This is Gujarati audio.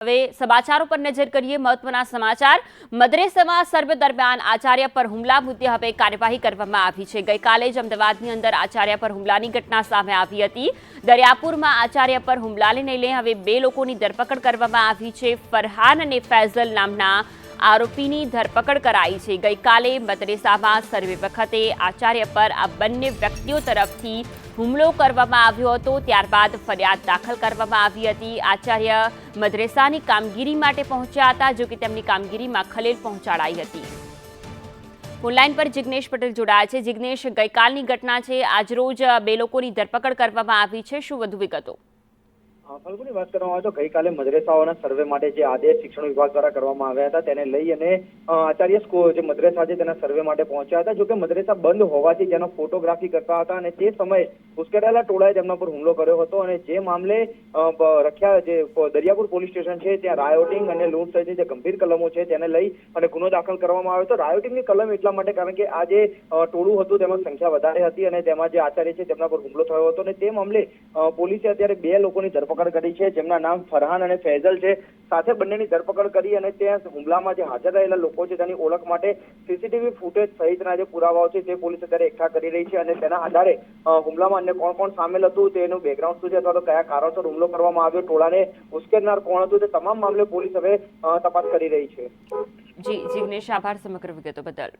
હવે સમાચારો પર નજર કરીએ મહત્વના સમાચાર. મદ્રેસામાં સર્વે દરમિયાન આચાર્ય પર હુમલા મુદ્દે હવે કાર્યવાહી કરવામાં આવી છે. ગઈકાલે જ અમદાવાદની અંદર આચાર્ય પર હુમલાની ઘટના સામે આવી હતી. દરિયાપુરમાં આચાર્ય પર હુમલાને લઈને હવે બે લોકોની ધરપકડ કરવામાં આવી છે. ફરહાન અને ફૈઝલ નામના આરોપીની ધરપકડ કરાઈ છે. ગઈકાલે મદ્રેસામાં સર્વે વખતે આચાર્ય પર આ બંને વ્યક્તિઓ તરફથી હુમલો કરવામાં આવ્યો હતો. ત્યારબાદ ફરિયાદ દાખલ કરવામાં આવી હતી. આચાર્ય મદ્રેસાની કામગીરી માટે પહોંચ્યા હતા જો કે તેમની કામગીરીમાં ખલેલ પહોંચાડાઈ હતી. ઓનલાઈન પર જિગ્નેશ પટેલ જોડાયા છે. જિગ્નેશ, ગઈકાલની ઘટના છે. આજરોજ બે લોકોની ધરપકડ કરવામાં આવી છે. શું વધુ વિગતો? ફલ્ગુની વાત કરવામાં આવે તો ગઈકાલે મદ્રેસાઓના સર્વે માટે જે આદેશ શિક્ષણ વિભાગ દ્વારા કરવામાં આવ્યા હતા, તેને લઈ અને આચાર્ય જે મદ્રેસા છે તેના સર્વે માટે પહોંચ્યા હતા. જોકે મદ્રેસા બંધ હોવાથી તેનો ફોટોગ્રાફી કરતા હતા અને તે સમયે ઉશ્કેરાયેલા ટોળાએ તેમના પર હુમલો કર્યો હતો અને જે મામલે રખ્યા જે દરિયાપુર પોલીસ સ્ટેશન છે, ત્યાં રાયોટિંગ અને લૂંટ સહિતની જે ગંભીર કલમો છે તેને લઈ અને ગુનો દાખલ કરવામાં આવ્યો હતો. રાયોટિંગની કલમ એટલા માટે કારણ કે આ જે ટોળું હતું તેમાં સંખ્યા વધારે હતી અને તેમાં જે આચાર્ય છે તેમના પર હુમલો થયો હતો અને તે મામલે પોલીસે અત્યારે બે લોકોની ધરપકડ કરી છે, જેમના નામ ફરહાન અને ફૈઝલ છે. સાથે બંનેની ધરપકડ કરી અને ત્યાં હુમલામાં જે હાજર રહેલા લોકો છે તેની ઓળખ માટે સીસીટીવી ફૂટેજ સહિતના જે પુરાવાઓ છે તે પોલીસ અત્યારે એકઠા કરી રહી છે અને તેના આધારે હુમલામાં અન્ય કોણ કોણ સામેલ હતું તેનું બેકગ્રાઉન્ડ શું છે અથવા તો કયા કારણસર હુમલો કરવામાં આવ્યો, ટોળાને ઉશ્કેરનાર કોણ હતું તે તમામ મામલે પોલીસ હવે તપાસ કરી રહી છે. જી, જિગ્નેશ, આભાર સમગ્ર વિગતો બદલ.